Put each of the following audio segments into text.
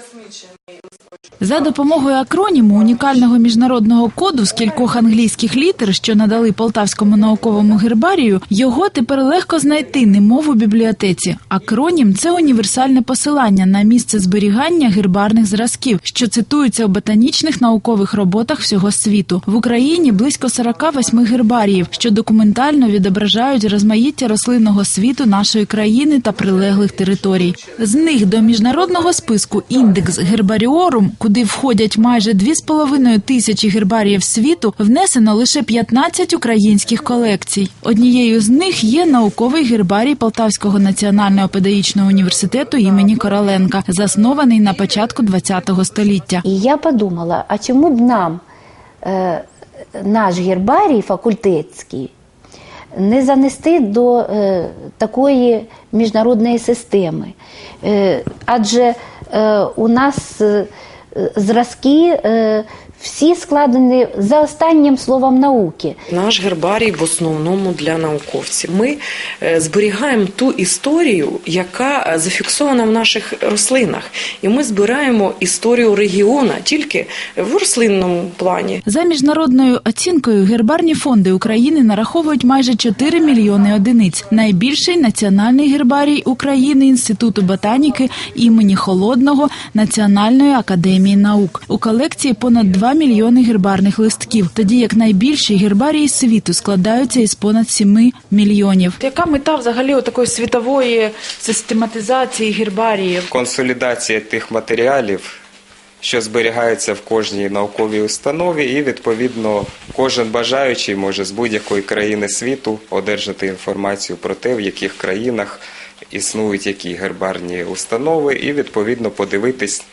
Let's meet Jimmy. За допомогою акроніму унікального міжнародного коду з кількох англійських літер, що надали Полтавському науковому гербарію, його тепер легко знайти, немов у бібліотеці. Акронім це універсальне посилання на місце зберігання гербарних зразків, що цитуються у ботанічних наукових роботах всього світу. В Україні близько 48 гербаріїв, що документально відображають розмаїття рослинного світу нашої країни та прилеглих територій. З них до міжнародного списку індекс гербаріорум, куди входять майже 2,5 тисячі гербаріїв світу, внесено лише 15 українських колекцій. Однією з них є науковий гербарій Полтавського національного педагогічного університету імені Короленка, заснований на початку ХХ століття. І я подумала, а чому б нам е, наш гербарій факультетський не занести до е, такої міжнародної системи? Е, адже е, у нас е, зразки е, всі складені за останнім словом науки. Наш гербарій в основному для науковців. Ми е, зберігаємо ту історію, яка е, зафіксована в наших рослинах, і ми збираємо історію регіона тільки в рослинному плані. За міжнародною оцінкою гербарні фонди України нараховують майже 4 мільйони одиниць. Найбільший національний гербарій України Інституту ботаніки імені Холодного Національної академії наук. У колекції понад 2 мільйони гербарних листків, тоді як найбільші гербарії світу складаються із понад 7 мільйонів. Яка мета взагалі такої світової систематизації гербаріїв? консолідація тих матеріалів, що зберігаються в кожній науковій установі, і відповідно кожен бажаючий може з будь-якої країни світу одержати інформацію про те, в яких країнах існують які гербарні установи, і відповідно подивитись.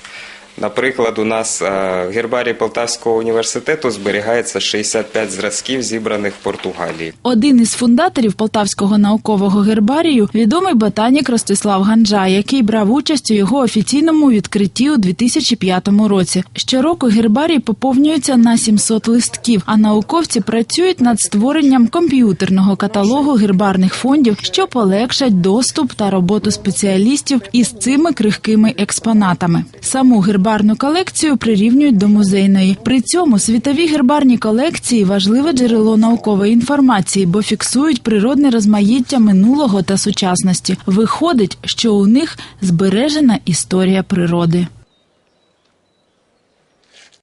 Наприклад, у нас е, в гербарії Полтавського університету зберігається 65 зразків, зібраних в Португалії. Один із фундаторів Полтавського наукового гербарію відомий ботанік Ростислав Ганджа, який брав участь у його офіційному відкритті у 2005 році. Щороку гербарій поповнюється на 700 листків, а науковці працюють над створенням комп'ютерного каталогу гербарних фондів, що полегшать доступ та роботу спеціалістів із цими крихкими експонатами. Саму гербарну колекцію прирівнюють до музейної. При цьому світові гербарні колекції важливе джерело наукової інформації, бо фіксують природне розмаїття минулого та сучасності. Виходить, що у них збережена історія природи.